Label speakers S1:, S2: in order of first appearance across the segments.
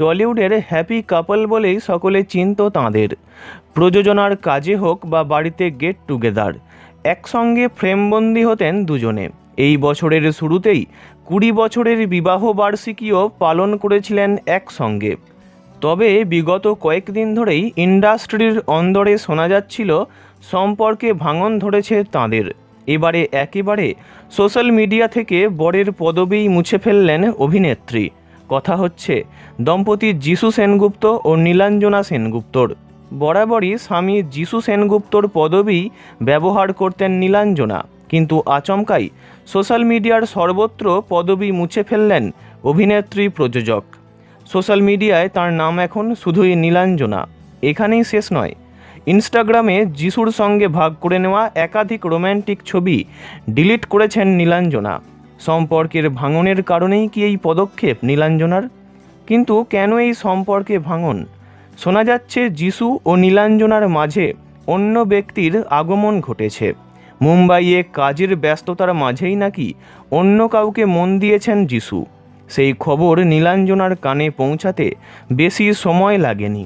S1: টলিউডের happy কাপল বলেই সকলে চিনত তাঁদের। প্রযোজনার কাজে হোক বা বাড়িতে গেট টুগেদার, একসঙ্গে ফ্রেমবন্দি হতেন দুজনে। এই বছরের শুরুতেই কুড়ি বছরের বিবাহ বার্ষিকীও পালন করেছিলেন একসঙ্গে। তবে বিগত কয়েকদিন ধরেই ইন্ডাস্ট্রির অন্দরে শোনা যাচ্ছিল, সম্পর্কে ভাঙন ধরেছে তাঁদের। এবারে একেবারে সোশ্যাল মিডিয়া থেকে বরের পদবি মুছে ফেললেন অভিনেত্রী। কথা হচ্ছে, দম্পতি যিশু সেনগুপ্ত ও নীলাঞ্জনা সেনগুপ্তর। বরাবরই স্বামী যিশু সেনগুপ্তর পদবি ব্যবহার করতেন নীলাঞ্জনা, কিন্তু আচমকাই সোশ্যাল মিডিয়ার সর্বত্র পদবি মুছে ফেললেন অভিনেত্রী প্রযোজক। সোশ্যাল মিডিয়ায় তার নাম এখন শুধুই নীলাঞ্জনা, এখানেই শেষ নয়। ইনস্টাগ্রামে যিশুর সঙ্গে ভাগ করে নেওয়া একাধিক রোম্যান্টিক ছবি ডিলিট করেছেন নীলাঞ্জনা। সম্পর্কের ভাঙনের কারণেই কি এই পদক্ষেপ, নীলাঞ্জনার? কিন্তু কেন এই সম্পর্কে ভাঙন? শোনা যাচ্ছে যিশু ও নীলাঞ্জনার মাঝে অন্য ব্যক্তির আগমন ঘটেছে। মুম্বাইয়ে কাজের ব্যস্ততার মাঝেই নাকি অন্য কাউকে মন দিয়েছেন যিশু। সেই খবর নীলাঞ্জনার কানে পৌঁছাতে বেশি সময় লাগেনি।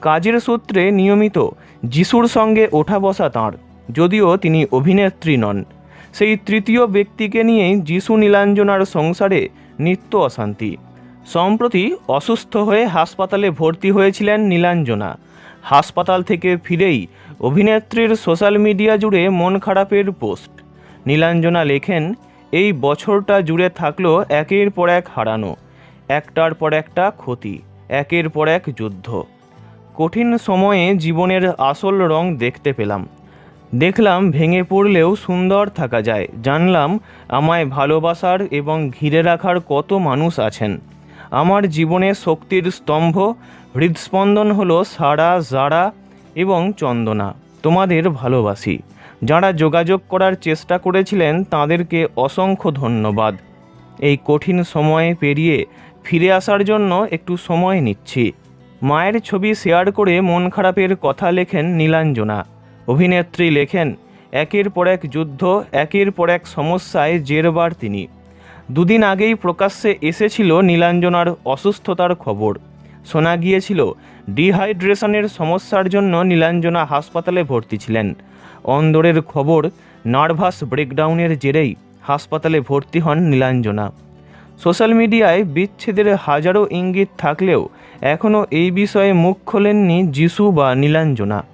S1: কাজের সূত্রে নিয়মিত যিশুর সঙ্গে ওঠা বসা তাঁর, যদিও তিনি অভিনেত্রী নন। সেই তৃতীয় ব্যক্তিকে নিয়েই যিশু নীলাঞ্জনার সংসারে নিত্য অশান্তি। সম্প্রতি অসুস্থ হয়ে হাসপাতালে ভর্তি হয়েছিলেন নীলাঞ্জনা। হাসপাতাল থেকে ফিরেই অভিনেত্রীর সোশ্যাল মিডিয়া জুড়ে মন খারাপের পোস্ট। নীলাঞ্জনা লেখেন, এই বছরটা জুড়ে থাকল একের পর এক হারানো, একটার পর একটা ক্ষতি, একের পর এক যুদ্ধ। কঠিন সময়ে জীবনের আসল রং দেখতে পেলাম। দেখলাম ভেঙে পড়লেও সুন্দর থাকা যায়। জানলাম আমায় ভালোবাসার এবং ঘিরে রাখার কত মানুষ আছেন। আমার জীবনে শক্তির স্তম্ভ, হৃদস্পন্দন হলো সারা জারা এবং চন্দনা। তোমাদের ভালোবাসি। যারা যোগাযোগ করার চেষ্টা করেছিলেন, তাদেরকে অসংখ্য ধন্যবাদ। এই কঠিন সময়ে পেরিয়ে ফিরে আসার জন্য একটু সময় নিচ্ছি। মায়ের ছবি শেয়ার করে মন খারাপের কথা লেখেন নীলাঞ্জনা। অভিনেত্রী লেখেন, একের পর এক যুদ্ধ, একের পর এক সমস্যায় জেরবার তিনি। দুদিন আগেই প্রকাশ্যে এসেছিল নীলাঞ্জনার অসুস্থতার খবর। শোনা গিয়েছিল, ডিহাইড্রেশনের সমস্যার জন্য নীলাঞ্জনা হাসপাতালে ভর্তি ছিলেন। অন্দরের খবর, নার্ভাস ব্রেকডাউনের জেরেই হাসপাতালে ভর্তি হন নীলাঞ্জনা। সোশ্যাল মিডিয়ায় বিচ্ছেদের হাজারো ইঙ্গিত থাকলেও এখনও এই বিষয়ে মুখ খোলেননি যিশু বা নীলাঞ্জনা।